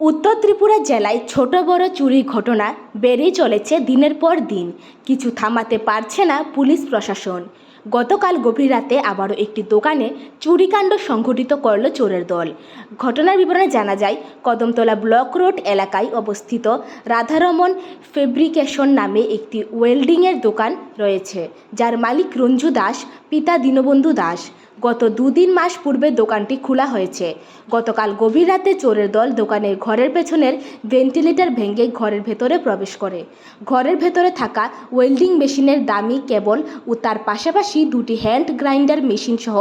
উত্তর ত্রিপুরা জেলায় ছোট বড় চুরির ঘটনা বেড়েই চলেছে দিনের পর দিন। কিছু থামাতে পারছে না পুলিশ প্রশাসন। গতকাল গভীর রাতে আবারও একটি দোকানে চুরিকাণ্ড সংঘটিত করল চোরের দল। ঘটনার বিবরণে জানা যায়, কদমতলা ব্লক রোড এলাকায় অবস্থিত রাধারমন ফেব্রিকেশন নামে একটি ওয়েল্ডিংয়ের দোকান রয়েছে, যার মালিক রঞ্জু দাস, পিতা দীনবন্ধু দাস। গত দুদিন মাস পূর্বে দোকানটি খোলা হয়েছে। গতকাল গভীর রাতে চোরের দল দোকানের ঘরের পেছনের ভেন্টিলেটর ভেঙে ঘরের ভেতরে প্রবেশ করে। ঘরের ভেতরে থাকা ওয়েল্ডিং মেশিনের দামি কেবল ও তার পাশাপাশি দুটি হ্যান্ড গ্রাইন্ডার মেশিন সহ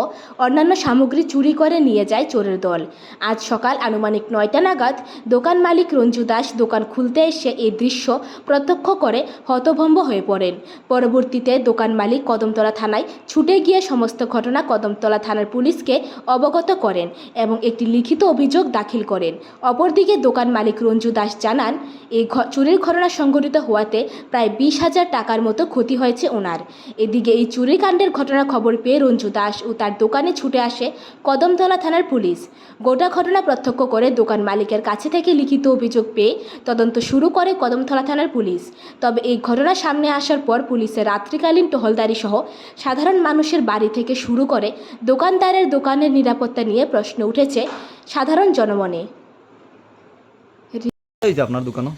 অন্যান্য সামগ্রী চুরি করে নিয়ে যায় চোরের দল। আজ সকাল আনুমানিক নয়টা নাগাদ দোকান মালিক রঞ্জু দাস দোকান খুলতে এসে এই দৃশ্য প্রত্যক্ষ করে হতভম্ব হয়ে পড়েন। পরবর্তীতে দোকান মালিক কদমতলা থানায় ছুটে গিয়ে সমস্ত ঘটনা কদমতলা থানার পুলিশকে অবগত করেন এবং একটি লিখিত অভিযোগ দাখিল করেন। অপরদিকে দোকান মালিক রঞ্জু দাস জানান এই চুরির ঘটনা সংঘটিত হওয়াতে প্রায় বিশ হাজার টাকার মতো ক্ষতি হয়েছে ওনার। এদিকে এই চুরিকাণ্ডের ঘটনার খবর পেয়ে রঞ্জু দাস ও তার দোকানে ছুটে আসে কদমতলা থানার পুলিশ। গোটা ঘটনা প্রত্যক্ষ করে দোকান মালিকের কাছে থেকে লিখিত অভিযোগ পেয়ে তদন্ত শুরু করে কদমতলা থানার পুলিশ। তবে এই ঘটনা সামনে আসার পর পুলিশের রাত্রিকালীন টহলদারি সহ সাধারণ মানুষের বাড়ি থেকে শুরু করে দোকানদারের দোকানের নিরাপত্তা নিয়ে প্রশ্ন উঠেছে সাধারণ জনমনে। এই যে আপনার দোকানও?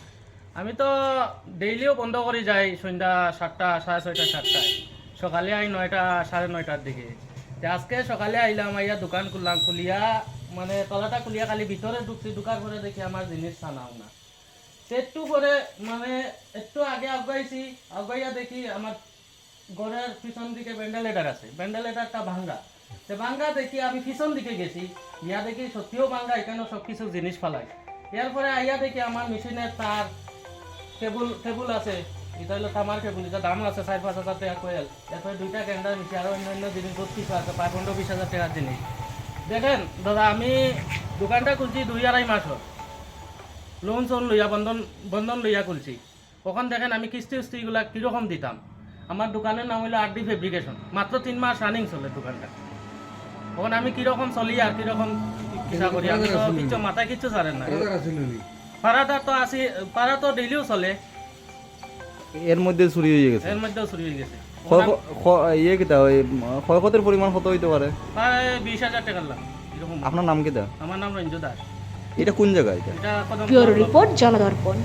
আমি তো ডেইলিও বন্ধ করে যাই সন্ধ্যা সাতটা সাড়ে ছয়টা সাতটায়। সকালে আই নয়টা সাড়ে নয়টার দিকে। তে আজকে সকালে আইলাম আইয়া দোকান খুললাম খুলিয়া মানে তলাটা খুলিয়া খালি ভিতরে ঢুকছি ঢুকার পরে দেখি আমার জিনিস ছানাও না। একটু পরে মানে একটু আগে আগাইছি আগাইয়া দেখি আমার ঘরের পিছন দিকে ভেন্টিলেটার আছে। ভেন্টিলেটারটা ভাঙ্গা তে ভাঙ্গা দেখি আমি পিছন দিকে গেছি। ইয়া দেখি সত্যিও ভাঙ্গা এখানেও সব কিছু জিনিস ফালাই। এরপরে আইয়া দেখি আমার মেশিনের তার টেবুল টেবুল আছে। এটা হলো তামার টেবুল এটা দাম আছে চার, পাঁচ হাজার টাকা কোয়েল। এরপরে দুইটা গ্যান্ডার মিশি আরও অন্যান্য জিনিস বহুত আছে প্রায় পনেরো, বিশ হাজার টাকার জিনিস। দেখেন, দাদা, আমি দোকানটা খুলছি দুই, আড়াই মাস লোন সোন লইয়া, বন্ধন বন্ধন লইয়া খুলছি। কখন দেখেন আমি কিস্তি উস্তিগুলা কীরকম দিতাম। আমার দোকানের নাম হলো আরডি ফেব্রিকেশন। মাত্র তিন মাস রানিং চলে দোকানটা। তখন আমি কীরকম চলি আর কীরকম কিসা করি? আমি তো কিচ্ছু মাথায় কিচ্ছু ছাড়েন না। পাড়াটা তো আসি পাড়া তো ডেইলিও চলে। এর মধ্যে চুরি হয়ে গেছে। এর মধ্যেও চুরি হয়ে গেছে। ইয়ে কিতা ওই ক্ষয়ক্ষতির পরিমাণ কত হইতে পারে? প্রায় বিশ হাজার টাকার লাভ আপনার নাম কিতা আমার নাম রঞ্জু দাস। এটা কোন জায়গা এটা এটা ব্যুরো রিপোর্ট জনদর্পণ।